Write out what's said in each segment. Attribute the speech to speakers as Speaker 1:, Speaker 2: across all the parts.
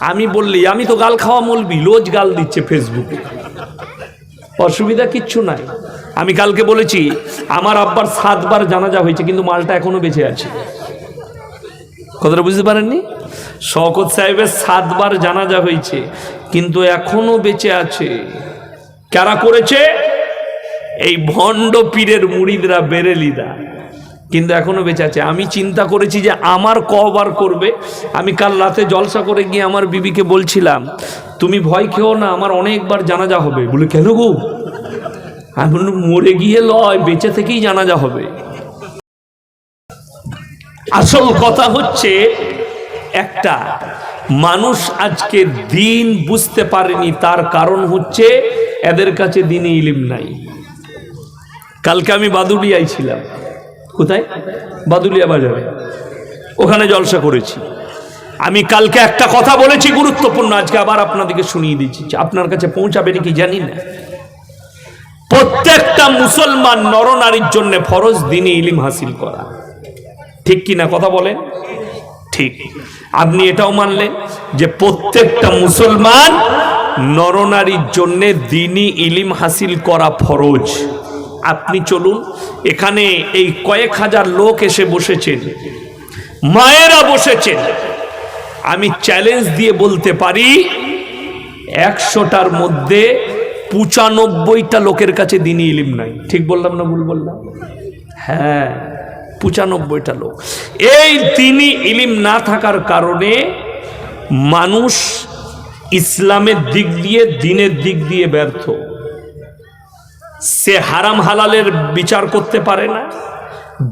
Speaker 1: আমি বললি, আমি তো গাল খাওয়া মলবি, রোজ গাল দিচ্ছে ফেসবুকে অসুবিধা কিচ্ছু নাই। আমি কালকে বলেছি, আমার আব্বার সাতবার জানাজা হয়েছে, কিন্তু মালটা এখনও বেঁচে আছে। কথাটা বুঝতে পারেননি? শওকত সাহেবের সাতবার জানাজা হয়েছে, কিন্তু এখনও বেঁচে আছে। কারা করেছে? এই ভণ্ড পীরের মুড়িদরা বেরেলিরা কিন্তু এখনও বেঁচে আছে। আমি চিন্তা করেছি যে আমার কবার করবে। আমি কাল রাতে জলসা করে গিয়ে আমার বিবিকে বলছিলাম, তুমি ভয় খেও না, আমার অনেকবার জানাজা হবে। বলে, কেন গো? আমি মরে গিয়ে লয়, বেঁচে থেকেই জানাজা হবে। আসল কথা হচ্ছে একটা, মানুষ আজকে দিন বুঝতে পারেনি, তার কারণ হচ্ছে এদের কাছে দিনে ইলিম নাই। কালকে আমি বাদুলিয়ায় ছিলাম। কোথায়? বাদুলিয়া বাজারে। ওখানে জলসা করেছি। আমি কালকে একটা কথা বলেছি গুরুত্বপূর্ণ, আজকে আবার আপনাদেরকে শুনিয়ে দিচ্ছি। আপনার কাছে পৌঁছাবে নাকি জানি না। প্রত্যেকটা মুসলমান নরনারীর জন্য ফরজ দিনে ইলিম হাসিল করা। ঠিক কি না কথা বলেন? ঠিক। আপনি এটাও মানলেন যে প্রত্যেকটা মুসলমান নরনারীর জন্য দিনই ইলিম হাসিল করা ফরজ। আপনি চলুন, এখানে এই কয়েক হাজার লোক এসে বসেছেন। মায়েরা বসেছেন। আমি চ্যালেঞ্জ দিয়ে বলতে পারি, একশোটার মধ্যে পঁচানব্বইটা লোকের কাছে দিনই ইলিম নাই। ঠিক বললাম না ভুল বললাম? হ্যাঁ পঁচানব্বইটা লোক। এই তিনি ইলিম না থাকার কারণে মানুষ ইসলামের দিক দিয়ে, দিনের দিক দিয়ে ব্যর্থ। সে হারাম হালালের বিচার করতে পারে না,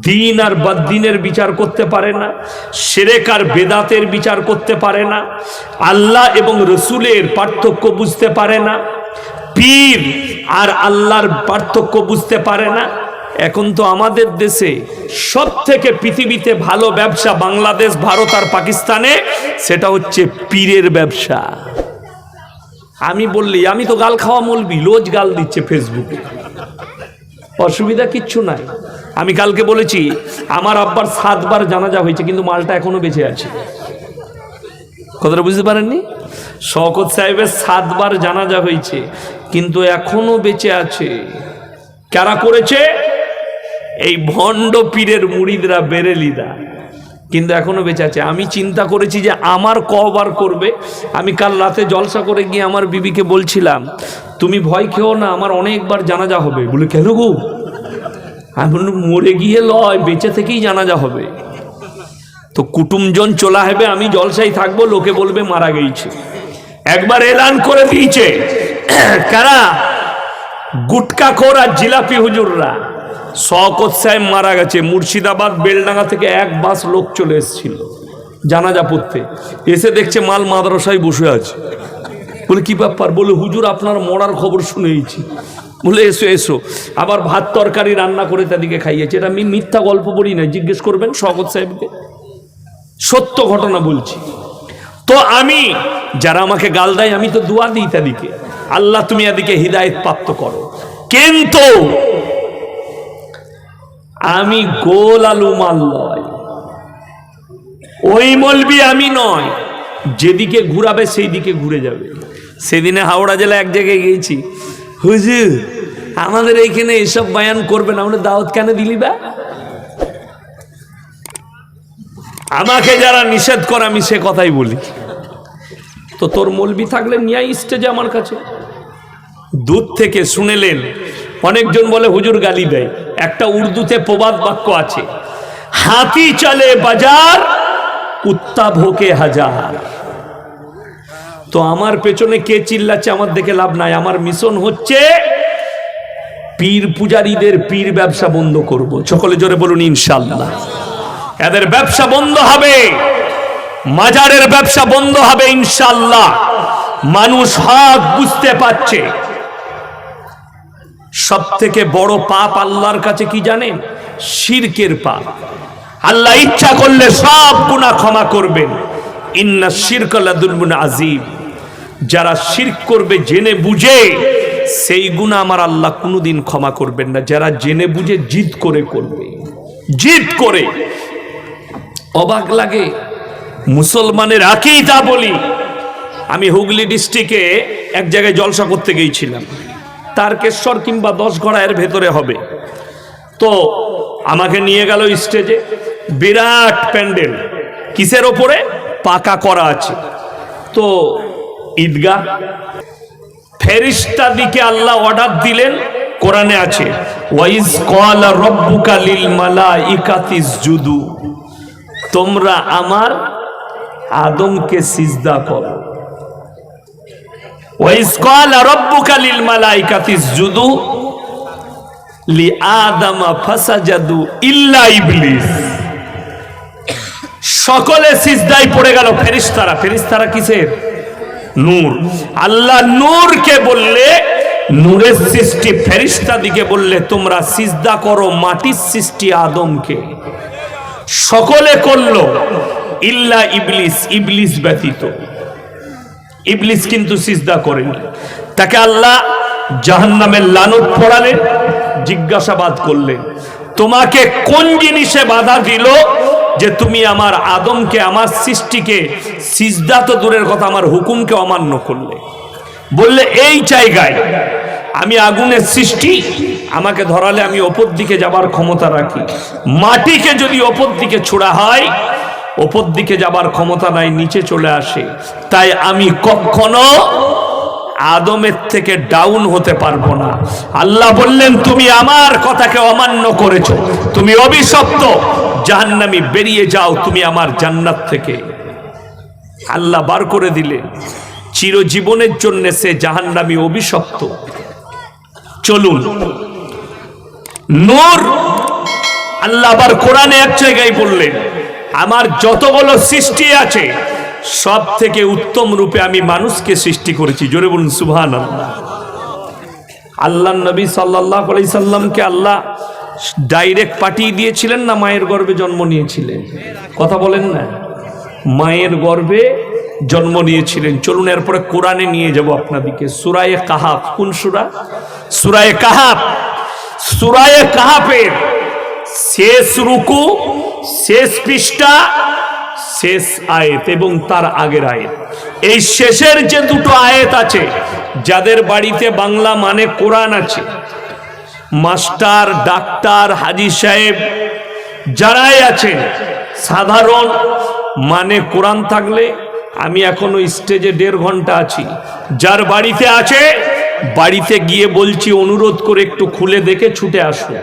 Speaker 1: দিন আর বদিনের বিচার করতে পারে না সেরেক আর বেদাতের বিচার করতে পারে না, আল্লাহ এবং রসুলের পার্থক্য বুঝতে পারে না, পীর আর আল্লাহর পার্থক্য বুঝতে পারে না। এখন তো আমাদের দেশে সব থেকে পৃথিবীতে ভালো ব্যবসা বাংলাদেশ, ভারত আর পাকিস্তানে, সেটা হচ্ছে পীরের ব্যবসা। আমি বললি, আমি তো গাল খাওয়া মলবি, রোজ গাল দিচ্ছে ফেসবুকে অসুবিধা কিচ্ছু নাই। আমি কালকে বলেছি, আমার আব্বার সাতবার জানাজা হয়েছে, কিন্তু মালটা এখনও বেঁচে আছে। কথাটা বুঝতে পারেননি? শওকত সাহেবের সাতবার জানাজা হয়েছে, কিন্তু এখনও বেঁচে আছে। কারা করেছে? এই ভণ্ড পীরের মুড়িদরা বেরেলিরা কিন্তু এখনও বেঁচে আছে। আমি চিন্তা করেছি যে আমার কবার করবে। আমি কাল রাতে জলসা করে গিয়ে আমার বিবিকে বলছিলাম, তুমি ভয় খেও না, আমার অনেকবার জানাজা হবে। বলে, কেন গো? আমি মরে গিয়ে লয়, বেঁচে থেকেই জানাজা হবে। তো কুটুমজন চলা হবে আমি জলসাই থাকব, লোকে বলবে মারা গেছে একবার এলান করে দিয়েছে। কারা? গুটকা খোর আর জিলাপি হুজুররা। শওকত সাহেব মারা গেছে। মুর্শিদাবাদ, বেলডাঙ্গা থেকে এক বাস লোক চলে এসেছিল জানাজা পড়তে। এসে দেখছে মাল মাদ্রাসায় বসে আছে। বলে, কি ব্যাপার? বলে, হুজুর, আপনার মরার খবর শুনেছি বলে, এসো এসো। আবার ভাত তরকারি রান্না করে তাদেরকে খাইয়েছে। এটা আমি মিথ্যা গল্প বলি না, জিজ্ঞেস করবেন শওকত সাহেবকে। সত্য ঘটনা বলছি। তো আমি, যারা আমাকে গাল দেয়, আমি তো দোয়া দিই তাদেরকে। আল্লাহ তুমি এদিকে হৃদায়ত প্রাপ্ত করো। কিন্তু আমি গোল আলু মাল নয়। ওই মলবি আমি নয়। যেদিকে ঘুরাবে সেই দিকে ঘুরে যাবে। সেদিনে হাওড়া জেলা এক জায়গায় গিয়েছি। হুজুর, আমাদের এইখানে এসব বায়ান করবে না। আমরা দাওয়াত কেন দিলি বা? আমাকে যারা নিষেধ করে, আমি সে কথাই বলি। তো তোর মলবি থাকলে নিয়ে স্টেজে আমার কাছে। দূর থেকে শুনেলেন অনেকজন বলে হুজুর গালি দেয়। একটা উর্দুতে প্রবাদ বাক্য আছে, হাতি চলে বাজার, কুত্তা ভোকে হাজার। তো আমার পেছনে কে চিল্লাচ্ছে আমার দেখে লাভ নাই। আমার মিশন হচ্ছে পীর পূজারীদের পীর ব্যবসা বন্ধ করব। সকলে জোরে বলুন ইনশাল্লাহ এদের ব্যবসা বন্ধ হবে, মাজারের ব্যবসা বন্ধ হবে ইনশাল্লাহ মানুষ হক বুঝতে পারছে। সব থেকে বড় পাপ আল্লাহর কাছে কি জানেন? শিরকের পাপ। আল্লাহ ইচ্ছা করলে সব গুণা ক্ষমা করবেন। ইন্না শিরকাল্লাদুল আজিম যারা শিরক করবে, জেনে বুঝে, সেই গুণা আমার আল্লাহ কোনোদিন ক্ষমা করবেন না। যারা জেনে বুঝে, জিদ করে করবে। জিদ করে। অবাক লাগে। মুসলমানের আকিদা বলি। আমি হুগলি ডিস্ট্রিক্টে এক জায়গায় জলসা করতে গিয়েছিলাম। তারকেশ্বর কিংবা দশ এর ভেতরে হবে। তো আমাকে নিয়ে গেল স্টেজে, বিরাট প্যান্ডেল। কিসের ওপরে? পাকা করা আছে। তো ঈদগাহ, ফেরিস্তা দিকে আল্লাহ অর্ডার দিলেন, কোরআনে আছে, ওয়াইজ ক্বালা রব্বুকা লিল মালাইকাতিস জুদু তোমরা আমার আদমকে সিজদা করো। ওয়াইজ ক্বালা রব্বুকা লিল মালাইকাতিস জুদু লি আদামা ফাসাজাদু ইল্লা ইবলিস। সকলে পড়ে গেল ফেরিস্তারা ফেরিস্তারা কিসের? নূর। আল্লাহ বললে, নূরের সৃষ্টি ফেরিস্তা দিকে বললে, তোমরা সিজদা করো মাটির সৃষ্টি আদমকে। সকলে করল, ইল্লা ইবলিস ইবলিস ব্যতীত। ইবলিস কিন্তু সিজদা করেনি তাকে আল্লাহ জাহান্নামের লানত পড়ালেন জিজ্ঞাসাবাদ করলেন তোমাকে কোন জিনিসে বাধা দিল যে তুমি আমার আদমকে, আমার সৃষ্টিকে সিজদা তো দূরের কথা, আমার হুকুমকে অমান্য করলে? বললে, এই জায়গায় আমি আগুনের সৃষ্টি, আমাকে ধরালে আমি ওপর দিকে যাবার ক্ষমতা রাখি। মাটিকে যদি ওপর দিকে ছোড়া হয় ওপর দিকে যাবার ক্ষমতা নাই, নিচে চলে আসে। তাই আমি কখনো আদমের থেকে ডাউন হতে পারব না। আল্লাহ বললেন, তুমি আমার কথাকে অমান্য করেছ। তুমি অভিশপ্ত। জাহান্নামি, বেরিয়ে যাও তুমি আমার জান্নাত থেকে। আল্লাহ বার করে দিলেন, চিরজীবনের জন্য সে জাহান্নামি অভিশপ্ত। চলুন। নূর, আল্লাহ আবার কোরআনে এক জায়গায় বললেন আমার যতগুলো সৃষ্টি আছে সব থেকে উত্তম রূপে আমি মানুষকে সৃষ্টি করেছি। জোরে বলুন সুবহান আল্লাহ নবী সাল্লাহ সাল্লামকে আল্লাহ ডাইরেক্ট পাঠিয়ে দিয়েছিলেন না, মায়ের গর্ভে জন্ম নিয়েছিলেন? কথা বলেন না। মায়ের গর্ভে জন্ম নিয়েছিলেন। চলুন এরপরে কোরআনে নিয়ে যাব আপনাদিকে সুরায়ে কাহাব কোন সুরা? সুরায়ে কাহাব সুরায়ে কাহাবের শেষ রুকু শেষ পৃষ্ঠা, শেষ আয়েত এবং তার আগের আয়েত। এই শেষের যে দুটো আয়েত আছে, যাদের বাড়িতে বাংলা মানে কোরআন আছে, মাস্টার, ডাক্তার, হাজি সাহেব, যারাই আছেন, সাধারণ মানে কোরআন থাকলে আমি এখনও স্টেজে দেড় ঘণ্টা আছি। যার বাড়িতে আছে, বাড়িতে গিয়ে বলছি, অনুরোধ করে একটু খুলে দেখে ছুটে আসুন।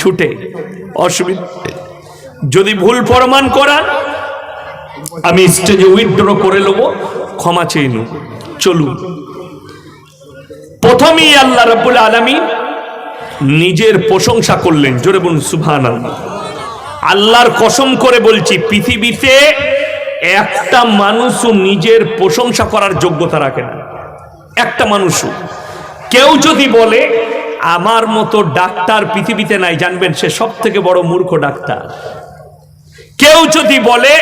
Speaker 1: ছুটে, অসুবিধা যদি ভুল প্রমাণ করান আমি স্টেজে উইথড্র করে নেব, ক্ষমা চেয়ে নেব চলুন। প্রথমেই আল্লাহ রাব্বুল আলামী নিজের প্রশংসা করলেন। জোরে বলুন সুবহান আল্লাহর কসম করে বলছি, পৃথিবীতে একটা মানুষও নিজের প্রশংসা করার যোগ্যতা রাখে না। একটা মানুষও। কেউ যদি বলে, আমার মতো ডাক্তার পৃথিবীতে নাই জানবেন সে সব থেকে বড় মূর্খ ডাক্তার। কেউ যদি বলে,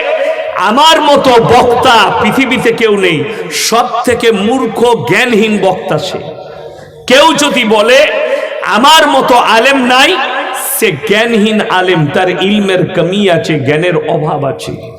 Speaker 1: আমার মতো বক্তা পৃথিবীতে কেউ নেই সব থেকে মূর্খ, জ্ঞানহীন বক্তা সে। কেউ যদি বলে, আমার মতো আলেম নাই, সে জ্ঞানহীন আলেম, তার ইলমের কমি আছে, জ্ঞানের অভাব আছে।